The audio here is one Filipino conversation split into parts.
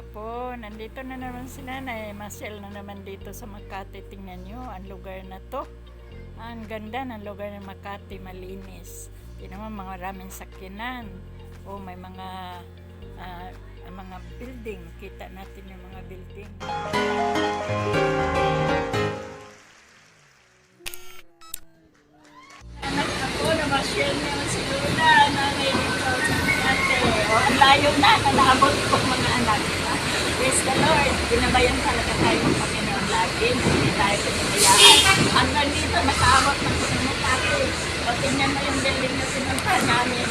apo, nandito na naman si nanay. Masyal na naman dito sa Makati. Tingnan nyo, ang lugar na to. Ang ganda ng lugar ng Makati, malinis. Tingnan mga maraming sakyanan. O may mga ah, mga building. Kita natin yung mga building. Anak ako, namasyal naman si Luna. Nanay dito sa Makati. O, ang layo na, nanaabot ko mga anak. Praise the Lord. Binabayan talaga tayo ng Panginoon lagi. Hindi tayo pinabayaan. Hanggang dito, nakaabot na ng Makati. O, tingnan mo yung building na sinunta namin.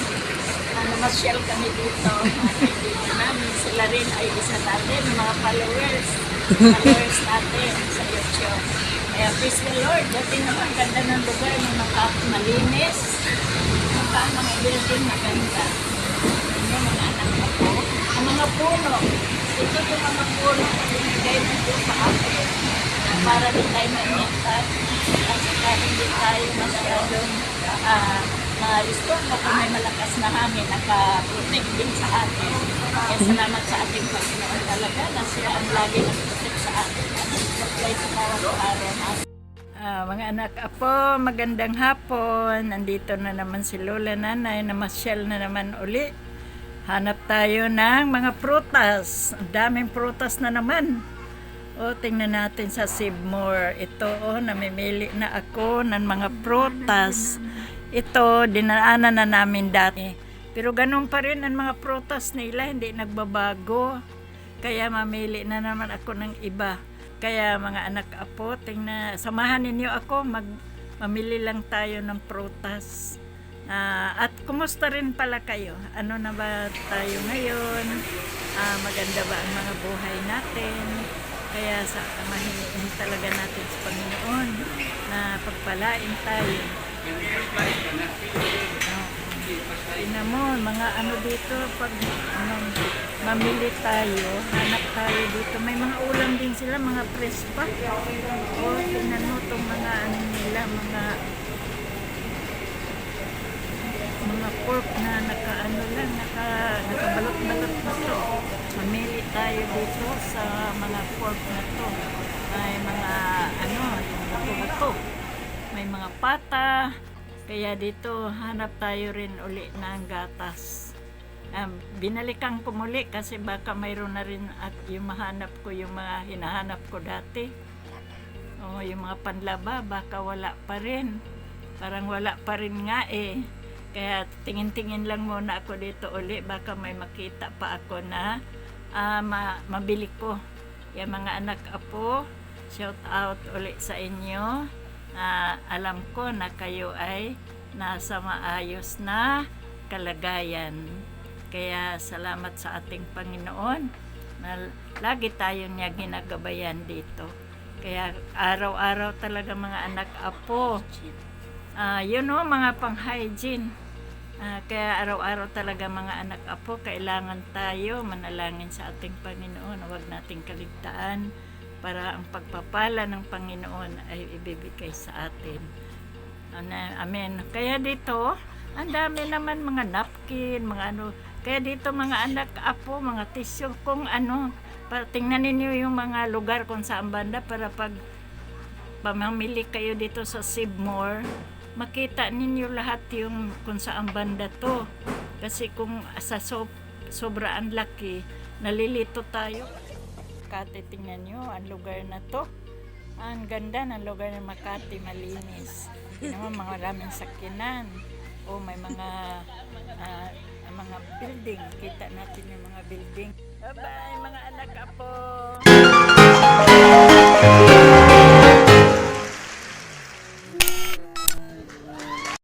Uh, namasyal kami dito. Mga kaibigan namin. Sila rin ay isa natin, mga followers. Followers natin sa YouTube. Kaya praise the Lord. Dati naman ganda ng lugar ng Makati. Malinis. Maka mga building maganda. Yung mga anak ko. Ang mga puno. Ito yung mga puno na binigay mo po sa akin. Para di tayo mainitan. At saka hindi tayo masyadong uh, ma-restore kung may malakas na hangin naka-protect din sa atin. Kaya salamat sa ating Panginoon talaga na siya ang lagi nag-protect sa atin. Supply sa bawat araw natin. Ah, mga anak apo, magandang hapon. Nandito na naman si Lola Nanay na masyal na naman uli. Hanap tayo ng mga prutas. Ang daming prutas na naman. O, tingnan natin sa Sibmore. Ito, oh, namimili na ako ng mga prutas. Ito, dinaanan na namin dati. Pero ganun pa rin ang mga prutas nila, hindi nagbabago. Kaya mamili na naman ako ng iba. Kaya mga anak apo, tingnan, samahan ninyo ako, mag, mamili lang tayo ng prutas. Ah, at kumusta rin pala kayo? Ano na ba tayo ngayon? Ah, maganda ba ang mga buhay natin? Kaya sa mahingin talaga natin sa Panginoon na pagpalain tayo. Oh. Tingnan mo, mga ano dito, pag ano, mamili tayo, hanap tayo dito. May mga ulam din sila, mga press pa. O, tingnan mo itong mga ano nila, mga mga pork na naka-ano lang, naka, nakabalot-balot na to. Mamili tayo dito sa mga pork na to. May mga ano, yung buto May mga pata. Kaya dito hanap tayo rin uli ng gatas. Um, binalikan ko muli kasi baka mayroon na rin at yung mahanap ko yung mga hinahanap ko dati. O yung mga panlaba baka wala pa rin. Parang wala pa rin nga eh. Kaya tingin-tingin lang muna ako dito uli baka may makita pa ako na ah, ma- mabili ko. Kaya mga anak apo, shout out uli sa inyo. na alam ko na kayo ay nasa maayos na kalagayan. Kaya salamat sa ating Panginoon na lagi tayo niya ginagabayan dito. Kaya araw-araw talaga mga anak apo. Ah, yun o, mga pang-hygiene. Ah, kaya araw-araw talaga mga anak apo, kailangan tayo manalangin sa ating Panginoon. Huwag nating kaligtaan para ang pagpapala ng Panginoon ay ibibigay sa atin. Ano, amen. Kaya dito, ang dami naman mga napkin, mga ano. Kaya dito mga anak apo, mga tissue, kung ano, pa, tingnan ninyo yung mga lugar kung saan banda para pag pamamili kayo dito sa Sibmore, makita ninyo lahat yung kung saan banda to. Kasi kung sa so, sobraan laki, nalilito tayo. Makati, tingnan nyo, ang lugar na to. Ang ganda ng lugar ng Makati, malinis. Mo, mga maraming sakyanan. O may mga ah, mga building. Kita natin yung mga building. Bye-bye, mga anak apo!